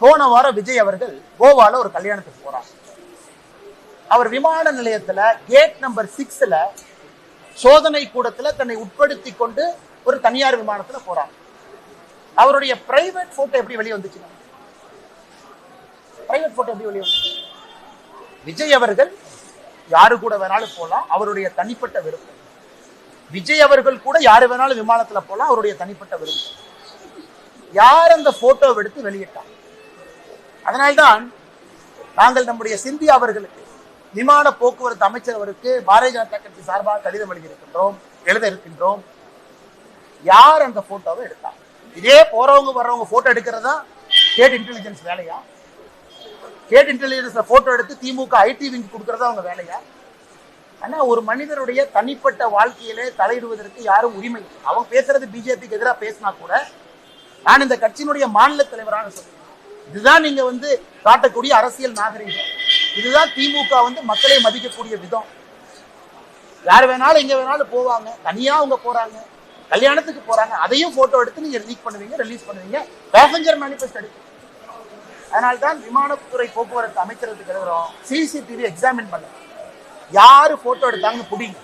போன வாரம் விஜய் அவர்கள் கோவால ஒரு கல்யாணத்துக்கு போறார். அவர் விமான நிலையத்துல கேட் நம்பர் சிக்ஸ்ல சோதனை கூடத்துல தன்னை உட்படுத்தி கொண்டு ஒரு தனியார் விமானத்துல போறாங்க அவருடைய பிரைவேட் போட்டோ எப்படி வெளியே வந்துச்சு? பிரைவேட் போட்டோ எப்படி வெளியே வந்துச்சு? விஜய் அவர்கள் யாரு கூட வேணாலும் போலாம் அவருடைய தனிப்பட்ட விருப்பம். விஜய் அவர்கள் கூட யாரு வேணாலும் விமானத்துல போலாம் அவருடைய தனிப்பட்ட விருப்பம். யார் அந்த போட்டோவை எடுத்து வெளியிட்டார்? அதனால்தான் நாங்கள் நம்முடைய சிந்தியா அவர்களுக்கு விமான போக்குவரத்து அமைச்சர் அவருக்கு பாரதிய ஜனதா கட்சி சார்பாக கடிதம் எழுதியிருக்கின்றோம் எழுத இருக்கின்றோம். யார் அந்த போட்டோவை எடுத்தார்? இதே போறவங்க வர்றவங்க போட்டோ எடுக்கிறதா? ஸ்டேட் இன்டெலிஜென்ஸ் வேலையா? ஸ்டேட் இன்டெலிஜென்ஸ்ல போட்டோ எடுத்து திமுக ஐடி விங் கொடுக்கறதா அவங்க வேலையா? ஆனா ஒரு மனிதருடைய தனிப்பட்ட வாழ்க்கையிலே தலையிடுவதற்கு யாரும் உரிமை இல்லை. அவன் பேசுறது பிஜேபிக்கு எதிராக பேசினா கூட நான் இந்த கட்சியினுடைய மாநில தலைவராக சொல்றேன். இதுதான் நீங்க வந்து காட்டக்கூடிய அரசியல் நாகரிகம். இதுதான் திமுக வந்து மக்களை மதிக்கக்கூடிய விதம். யார் வேணாலும் எங்க வேணாலும் போவாங்க. தனியா அவங்க போறாங்க. கல்யாணத்துக்கு போறாங்க. அதையும் போட்டோ எடுத்து நீங்க லீக் பண்ணுவீங்க ரிலீஸ் பண்ணுவீங்க. பேசஞ்சர் மேனிஃபெஸ்ட் எடுக்கும் அதனால்தான் விமானத்துறை போக்குவரத்து அமைச்சரத்துக்கு எழுதுறோம். சிசிடிவி எக்ஸாமின் பண்ண. யாரு போட்டோ எடுத்தாங்கன்னு புடிங்க.